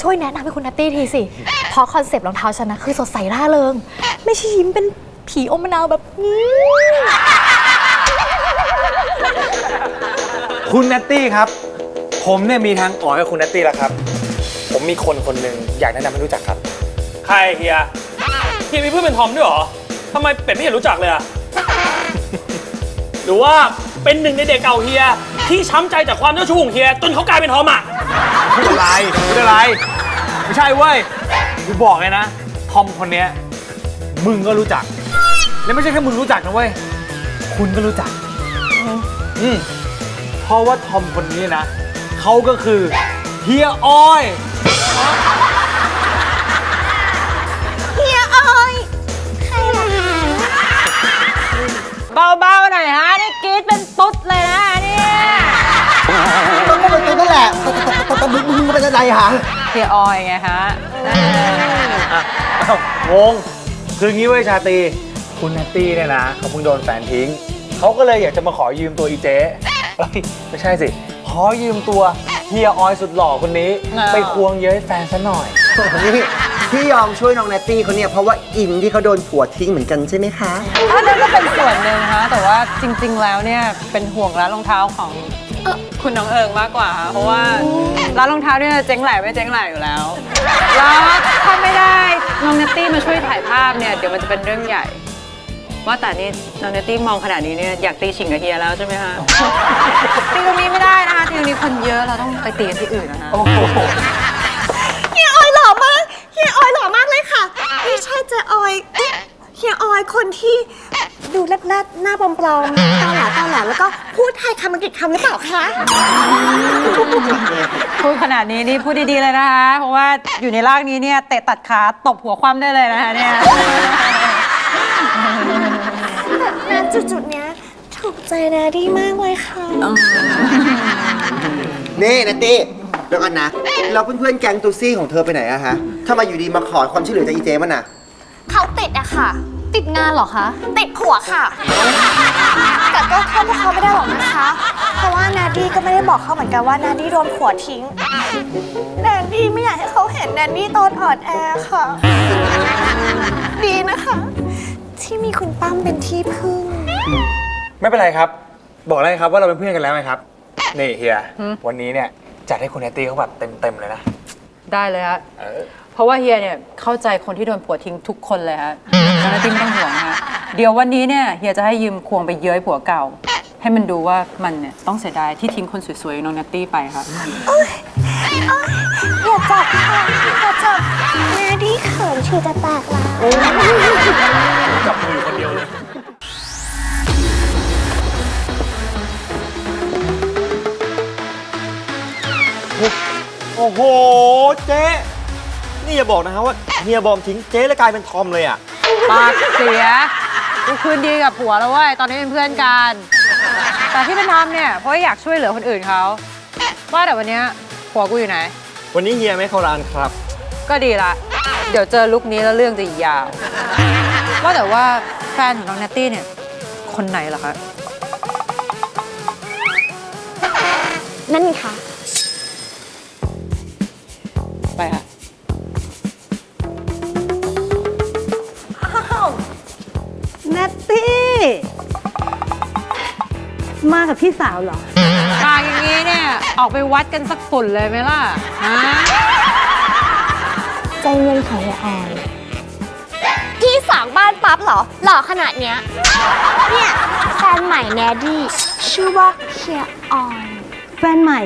ช่วยแนะนำให้คุณนัตตี้ทีสิ เพราะคอนเซปต์รองเท้าฉันนะคือสดใสร่าเริง ไม่ใช่ยิ้มเป็นผีอมมะนาวแบบอื้อคุณนัตตี้ครับ ผมเนี่ยมีทางออกให้คุณนัตตี้แล้วครับ ผมมีคนคนหนึ่งอยากแนะนำให้รู้จักครับ ใครเฮียเฮียมีเพื่อนเป็นทอมด้วยเหรอทำไมเป็ดไม่เห็นรู้จักเลยอะหรือว่าเป็นหนึ่งในเด็กเก่าเฮีย ที่ช้ำใจจากความเจ้าชู้ของเฮียจนเขากลายเป็นทอมอะไม่เป็นไรไม่เป็นไร ไม่ใช่เว้ย กูบอกเลยนะ ทอมคนเนี้ยมึงก็รู้จัก และไม่ใช่แค่มึงรู้จักนะเว้ย คุณก็รู้จัก อืมเพราะว่าทอมคนนี้นะ เขาก็คือเฮียออย เฮียออยใครล่ะเบาๆหน่อยฮะ นี่กรีดเป็นตุ๊ดเลยนะเนี่ยมันก็เป็นตัวนั่นแหละแต่แต่แต่แต่มึงมึงเป็นอะไรหะ เฮียออยไงฮะอะอ้าวงงคืองี้เว้ยชาตรีคุณนัตตี้เนี่ยนะเขาเพิ่งโดนแฟนทิ้ง เขาก็เลยอยากจะมาขอยืมตัวอีเจ๊เอ้ยไม่ใช่สิ ขอยืมตัวเฮียออยสุดหล่อคนนี้อ้าวไปควงเย้ยแฟนซะหน่อย นี่พี่ยอมช่วยน้องแนตตี้เขาเนี่ยเพราะว่าอินที่เขาโดนผัวทิ้งเหมือนกันใช่ไหมคะ อันนั้นก็เป็นส่วนหนึ่งฮะแต่ว่าจริง ๆ แล้วเนี่ยเป็นห่วงร้านรองเท้าของ คุณน้องเอิงมากกว่าฮะเพราะว่าร้านรองเท้าเนี่ยเจ๊งแหล่ไม่เจ๊งแหล่อยู่แล้ว แล้วถ้าไม่ได้น้องเนตตี้มาช่วยถ่ายภาพเนี่ยเดี๋ยวมันจะเป็นเรื่องใหญ่ ว่าแต่นี่น้องเนตตี้มองขนาดนี้เนี่ยอยากตีฉิงกับเฮียแล้วใช่ไหมฮะตีตรงนี้ไม่ได้นะคะตีตรงนี้คนเยอะเราต้องไปตีกันที่อื่นนะคะ เฮียออยหล่อมาก เฮียออยหล่อมากเลยค่ะไม่ใช่เจออยเอ๊ะเฮียออยคนที่ ดูแรกๆหน้าปลอมๆตาหลาตาหลาแล้วก็พูดไทยคำอังกฤษคำหรือเปล่าคะ พูดขนาดนี้นี่พูดดีๆเลยนะคะ เพราะว่าอยู่ในร่างนี้เนี่ยเตะตัดขาตบหัวคว่ำได้เลยนะคะเนี่ยแต่ณจุดๆเนี้ยถูกใจนาดีมากเลยค่ะ นี่แนตตี้เดี๋ยวก่อนนะ เราเพื่อนๆแก๊งตูซี่ของเธอไปไหนอะฮะถ้ามาอยู่ดีมาขอความช่วยเหลือจากอีเจมันอะเขาติดอะค่ะ ติดงานเหรอคะ ติดผัวค่ะ แต่ก็โทษพวกเขาไม่ได้หรอกนะคะ เพราะว่านาดี้ก็ไม่ได้บอกเขาเหมือนกันว่านาดี้โดนผัวทิ้งนาดี้ไม่อยากให้เขาเห็นนาดี้ตอนอ่อนแอค่ะ ดีนะคะ ที่มีคุณตั้มเป็นที่พึ่ง ไม่เป็นไรครับ บอกเลยครับว่าเราเป็นเพื่อนกันแล้วไหมครับ นี่เฮีย วันนี้เนี่ยจัดให้คุณนัตตี้เขาแบบเต็มๆเลยนะ ได้เลยฮะ เออ เพราะว่าเฮียเนี่ยเข้าใจคนที่โดนผัวทิ้งทุกคนเลยฮะดังนั้นที่ไม่ต้องห่วงฮะเดี๋ยววันนี้เนี่ยเฮียจะให้ยืมควงไปเย้ยผัวเก่า ให้มันดูว่ามันเนี่ยต้องเสียดายที่ทิ้งคนสวยๆอย่างน้องนัตตี้ไปครับ อย่าจับค่ะอย่าจับนาดี้เขินชูจะแตกแล้ว จับมืออยู่คนเดียวเลย โอ้โห เจ๊ นี่อย่าบอกนะฮะว่าเฮียบอมทิ้งเจ๊แล้วกลายเป็นทอมเลยอะ ปากเสียกูคืนดีกับผัวแล้วเว้ย ตอนนี้เป็นเพื่อนกัน แต่ที่เป็นทำเนี่ยเพราะว่าอยากช่วยเหลือคนอื่นเขาว่าแต่วันเนี้ยผัวกูอยู่ไหน วันนี้เฮียไม่เข้าร้านครับ ก็ดีละ เดี๋ยวเจอลุคนี้แล้วเรื่องจะยาว ว่าแต่ว่าแฟนของน้องเนตตี้เนี่ย คนไหนเหรอคะ นั่นไงค่ะ ไปค่ะ มากับพี่สาวเหรอ ปากอย่างนี้เนี่ย ออกไปวัดกันสักฝุ่นเลยไหมล่ะฮะใจเย็นค่ะเฮียออยพี่สางบ้านปั๊บเหรอ หล่อขนาดเนี้ย เนี่ยแฟนใหม่แนดี้ชื่อว่าเฮียออยแฟนใหม่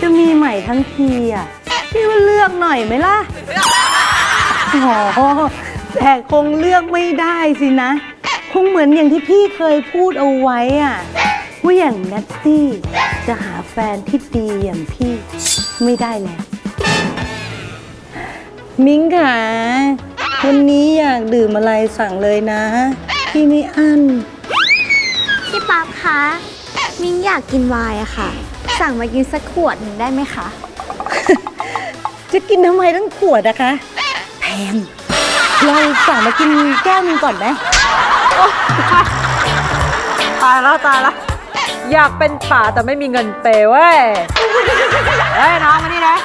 จะมีใหม่ทั้งทีอะพี่ว่าเลือกหน่อยไหมล่ะโอ้โหแต่คงเลือกไม่ได้สินะ คงเหมือนอย่างที่พี่เคยพูดเอาไว้อะว่าอย่างนัตตี้จะหาแฟนที่ดีอย่างพี่ไม่ได้แล้ว มิ้งค่ะวันนี้อยากดื่มอะไรสั่งเลยนะ พี่ไม่อั้น พี่ปั๊บคะมิ้งอยากกินไวน์อะค่ะ สั่งมากินสักขวดหนึ่งได้ไหมคะ จะกินทำไมทั้งขวดนะคะ แพงเราสั่งมากินแก้วหนึงก่อนไหม ตายแล้วตายแล้วอยากเป็นป่าแต่ไม่มีเงินเปย์เว้ย เฮ้ยน้องมานี่นะ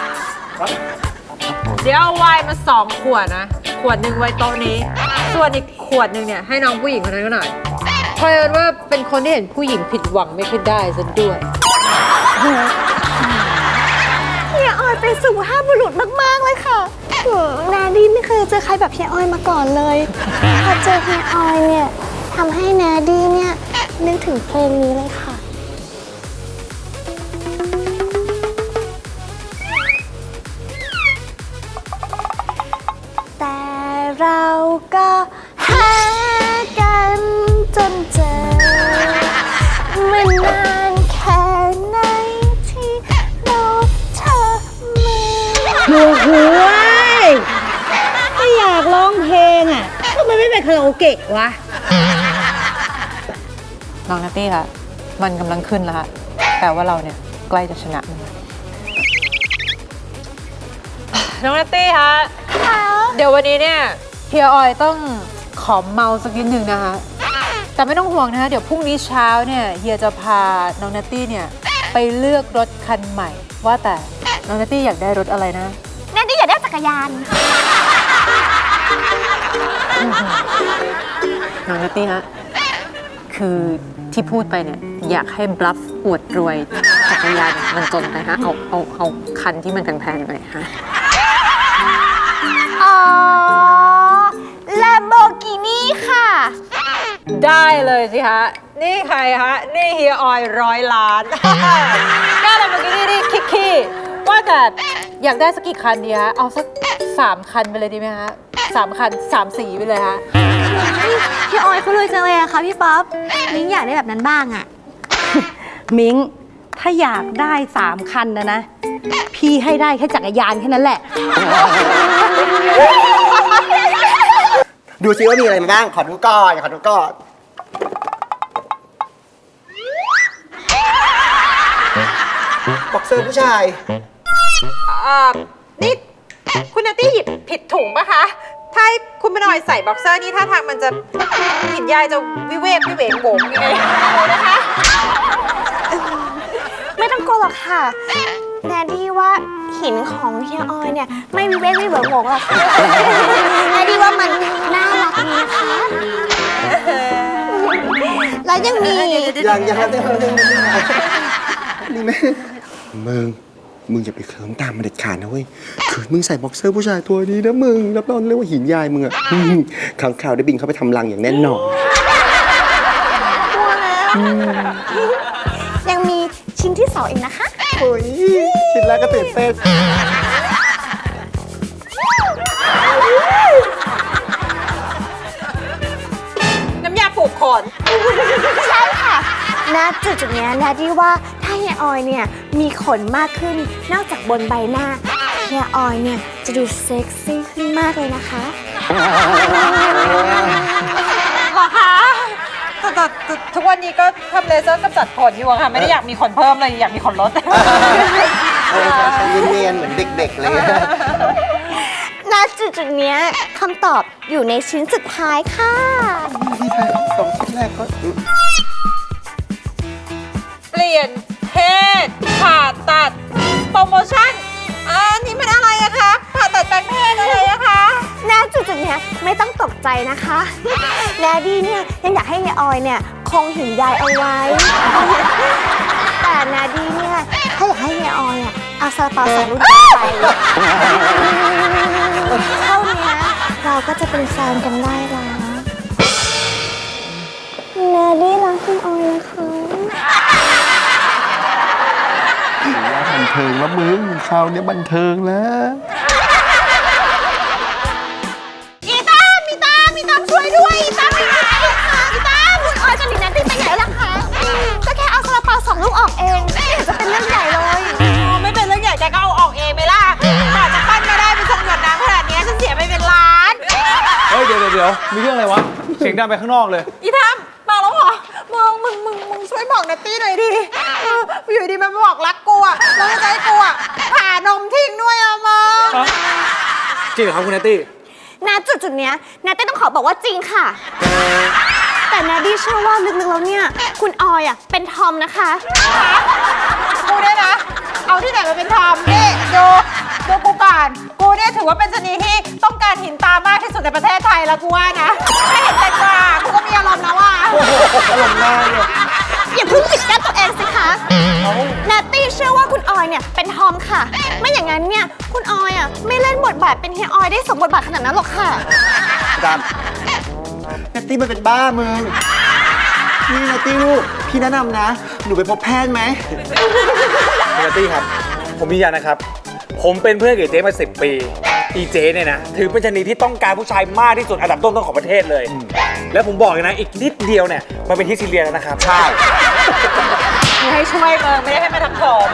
เดี๋ยวเอาไวน์มาสองขวดนะ ขวดหนึ่งไว้โต๊ะนี้ ส่วนอีกขวดหนึ่งเนี่ยให้น้องผู้หญิงคนนั้นก็หน่อยเพราะว่าเป็นคนที่เห็นผู้หญิงผิดหวังไม่ค่อยได้ซะด้วยเฮียออยเป็นสุภาพบุรุษมาก ๆ เลยค่ะ นาดี้ไม่เคยเจอใครแบบเฮียออยมาก่อนเลยพอเจอเฮียออยเนี่ยทำให้นาดี้เนี่ยนึกถึงเพลงนี้เลยค่ะ เกะวะ น้องนัตตี้คะมันกำลังขึ้นแล้วค่ะแปลว่าเราเนี่ยใกล้จะชนะมันแล้วน้องนัตตี้คะ เดี๋ยววันนี้เนี่ยเฮียออยต้องขอเมาสักนิดหนึ่งนะคะ แต่ไม่ต้องห่วงนะคะ เดี๋ยวพรุ่งนี้เช้าเนี่ยเฮียจะพาน้องนัตตี้เนี่ยไปเลือกรถคันใหม่ ว่าแต่น้องนัตตี้อยากได้รถอะไรนะนาดี้อยากได้จักรยาน น้องนัตตี้ฮะ คือที่พูดไปเนี่ย อยากให้บลัฟอวดรวยจักรยานมันจนไปฮะ เอาเอาเอาคันที่มันแพงๆหน่อยฮะ อ๋อ l a m b o r g h i n i ค่ะ ได้เลยสิฮะ นี่ใครฮะ นี่เฮียออยร้อยล้านกล้าเลยเมื่อกี้นี่นี่คิกกี้ว่าแต่อยากได้สักกี่คันดีฮะ เอาสักสามคันไปเลยดีไหมฮะ สามคันสามสีไปเลยฮะ พี่ออยเขาเลยจังเลยอะค่ะพี่ป๊อปมิ้งอยากได้แบบนั้นบ้างอะมิงถ้าอยากได้สามคันนะนะ พี่ให้ได้แค่จักรยานแค่นั้นแหละ ดูซิว่ามีอะไรมาบ้าง ขอดูก่อน ขอดูก่อน บ็อกเซอร์ผู้ชายอ่านี่ คุณนัตตี้หยิบผิดถุงปะคะ ถ้าให้คุณเป็นออยใส่บ็อกเซอร์นี่ท่าทางมันจะหินยายจะวิเวกวิเวกโงงยังไงนะคะ ไม่ต้องกลัวหรอกค่ะแนดี้ว่าหินของเฮียออยเนี่ย ไม่วิเวกไม่เบิกโงกหรอกค่ะแนดี้ว่ามันน่ารักดีนะคะ แล้วยังมี ยังยังยังยังยังนี่แม่มึง มึงอย่าไปเคลิ้มตามมันเด็ดขาดนะเว้ยคือมึงใส่บ็อกเซอร์ผู้ชายตัวนี้นะมึง รับรองเลยว่าหินยายมึงอะอืมขังข่าวได้บินเข้าไปทำรังอย่างแน่นอน ยังมีชิ้นที่สองอีกนะคะ โอ้ยชิ้นแรกก็ตื่นเต้นน้ำยาปลูกขนใช่ค่ะณจุดจุดๆเนี้ยนาดี้ว่าถ้า เฮียออยเนี่ยมีขนมากขึ้นนอกจากบนใบหน้าเฮียออยเนี่ยจะดูเซ็กซี่ขึ้นมากเลยนะคะเหรอคะแต่แต่แต่ทุกวันนี้ก็ทำเลเซอร์กำจัดขนอยู่อะค่ะ ไม่ได้อยากมีขนเพิ่มเลยอยากมีขนลด เออใช่ๆเนียนๆเหมือนเด็กๆเลยอะณจุดจุดๆเนี้ยคำตอบอยู่ในชิ้นสุดท้ายค่ะพี่ไทยสองชิ้นแรกก็ เปลี่ยน เพศผ่าตัดโปรโมชั่นอันนี้มันอะไรอะคะผ่าตัดแปลงเพศอะไรอะคะณจุดจุดๆเนี้ยไม่ต้องตกใจนะคะแนดี้เนี่ยยังอยากให้เฮียออยเนี่ยคงหินยายเอาไว้ แต่นาดี้เนี่ยถ้าอยากให้เฮียออยอะเอาซาลาเปาสองลูกไปเท่านี้เราก็จะเป็นแฟนกันได้แล้วนาดี้รักเฮียออยนะคะ บัน เทิงแล้วมึงคราวนี้บันเทิงแล้วอีตามอีตามอีตามช่วยด้วยอีตามไปไหนอีตามคุณออยจะหนีนาดี้ไปไหนล่ะคะก็แค่เอาซาลาเปาสองลูกออกเองไม่เห็นจะเป็นเรื่องใหญ่เลยไม่เป็นเรื่องใหญ่แกก็เอาออกเองไปล่ะกว่าจะปั้นมาได้เป็นทรงหยดน้ำขนาดเนี้ยฉันเสียไปเป็นล้านเฮ้ยเดี๋ยวเดี๋ยวเดี๋ยวมีเรื่องอะไรวะเสียงดังไปข้างนอกเลยอีทามมาแล้วเหรอมึงมึงมึงมึงช่วยบอกนัตตี้หน่อยดิเอออยู่ดีมันมาบอกรักกู อะแล้วจะให้กูอะผ่านมทิ้งด้วยอะมึงจริงเหรอครับคุณนัตตี้ณจุดจุดๆเนี้ยนาตี้ต้องขอบอกว่าจริงค่ะ แต่นาดี้เชื่อว่าลึกๆแล้วเนี่ย คุณออยอะเป็นทอมนะคะ กูเนี่ยนะ เอาที่ไหนมาเป็นทอมนี่ดูดูดูกูก่อนกูเนี่ยถือว่าเป็นชนีที่ต้องการหินตามากที่สุดในประเทศไทยแล้วกูว่านะไม่เห็นใจกว่ากูก็มีอารมณ์นะว่าอย่าเพิ่งปิดกั้นตัวเองสิคะนาตตี้เชื่อว่าคุณออยเนี่ยเป็นทอมค่ะ ไม่อย่างนั้นเนี่ยคุณออยอะไม่เล่นบทบาทเป็นเฮียออยได้สมบทบาทขนาดนั้นหรอกค่ะดำนัตตี้มันเป็นบ้ามึง นี่นัตตี้ลูก พี่แนะนำนะ หนูไปพบแพทย์ไหมคุณนัตตี้ครับ ผมยืนยันนะครับ ผมเป็นเพื่อนกับเจ๊มาสิปี อีเจ๊เนี่ยนะ ถือเป็นชนีที่ต้องการผู้ชายมากที่สุดอันดับต้นๆของประเทศเลย แล้วผมบอกเลยนะ อีกนิดเดียวเนี่ย มันเป็นที่ซีเรียสแล้วนะครับ ใช่ กูให้ช่วยมึงไม่ได้ให้มาทำผม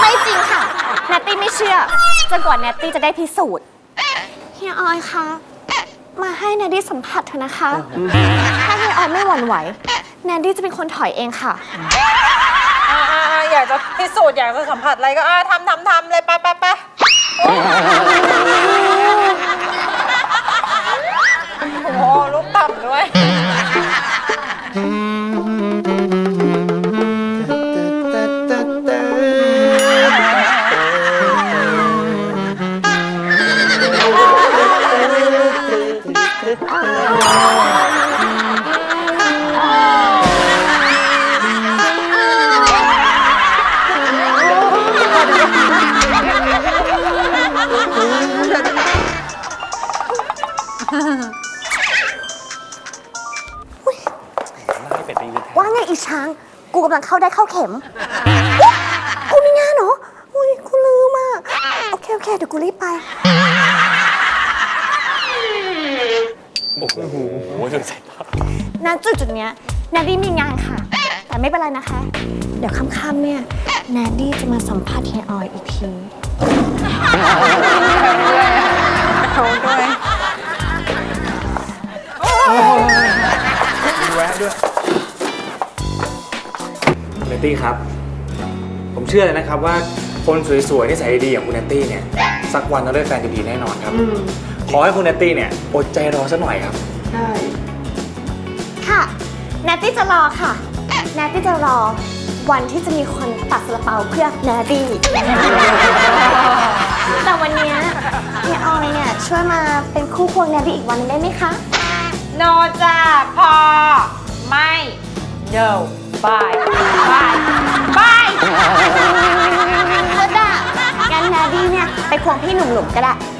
ไม่จริงค่ะแนตตี้ไม่เชื่อจนกว่าแนตตี้จะได้พิสูจน์เฮียออยคะมาให้แนตตี้สัมผัสเถอะนะคะ ถ้าเฮียออยไม่หวั่นไหวแนตตี้จะเป็นคนถอยเองค่ะ อ่าอ่าอ่าอยากจะพิสูจน์อยากจะสัมผัสอะไรก็อ่าทำทำทำเลยไปไปไปโอ้โหลูกต่ำด้วย ว่าไงอีช้าง กูกำลังเข้าได้เข้าเข็มอุ๊ยกูมีงานเหรอ อุ้ยกูลืมอะ โอเค โอเค เดี๋ยวกูรีบไป อ้โหดูสายตาณจุดจุดๆเนี้ยแนดดี้มีงานค่ะ แต่ไม่เป็นไรนะคะ เดี๋ยวค่ำๆเนี่ยแนดดี้จะมาสัมภาษณ์เฮียออยอีกทีเขาด้วยแวะด้วยเนตตี้ครับ ผมเชื่อเลยนะครับว่าคนสวยๆที่ใส่ดีๆอย่างคุณเนตตี้เนี่ย สักวันต้องได้แฟนดีๆแน่นอนครับ ขอให้คุณเนตตี้เนี่ยอดใจรอสักหน่อยครับค่ะแนตตี้จะรอค่ะแนตตี้จะรอวันที่จะมีคนตัดสละเปาเพื่อแนตตี้ แต่วันเนี้ยเฮียออยเนี่ยช่วยมาเป็นคู่ควงแนตตี้อีกวันหนึงได้ไหมคะ โนจ้าพอ ไม่ no bye bye bye ก็ได้งั้นแนตตี้เนี่ยไปควงพี่หนุ่มๆก็ได้เ